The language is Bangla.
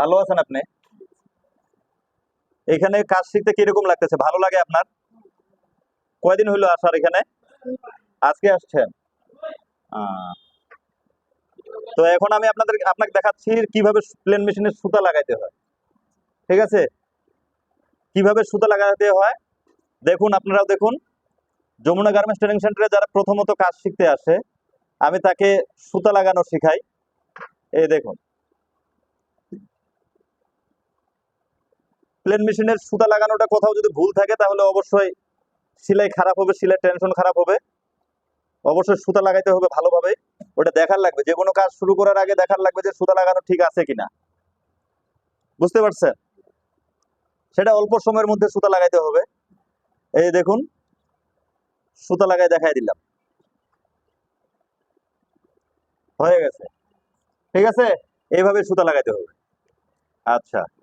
ভালো আছেন আপনি? এখানে কাজ শিখতে কীরকম লাগতেছে? ভালো লাগে আপনার? কয়দিন হইল আসার এখানে? আজকে আসছেন? তো এখন আমি আপনাদের, আপনাকে দেখাচ্ছি কীভাবে প্লেন মেশিনে সুতা লাগাইতে হয়। ঠিক আছে? কীভাবে সুতা লাগাতে হয়? দেখুন, আপনারাও দেখুন। যমুনা গার্মেন্টস ট্রেনিং সেন্টারে যারা প্রথমত কাজ শিখতে আসে, আমি তাকে সুতা লাগানো শেখাই। এই দেখুন। প্লেন মেশিনের সুতা লাগানোটা কোথাও যদি ভুল থাকে, তাহলে অবশ্যই সেলাই খারাপ হবে সেলাই টেনশন খারাপ হবে। অবশ্যই সুতা লাগাইতে হবে ভালোভাবে। ওটা দেখার লাগবে। যে কোনো কাজ শুরু করার আগে দেখার লাগবে যে সুতা লাগানো ঠিক আছে কিনা। বুঝতে পারছেন? সেটা অল্প সময়ের মধ্যে সুতা লাগাইতে হবে। এই দেখুন, সুতা লাগাই দেখাই দিলাম। হয়ে গেছে। ঠিক আছে? এইভাবে সুতা লাগাইতে হবে। আচ্ছা।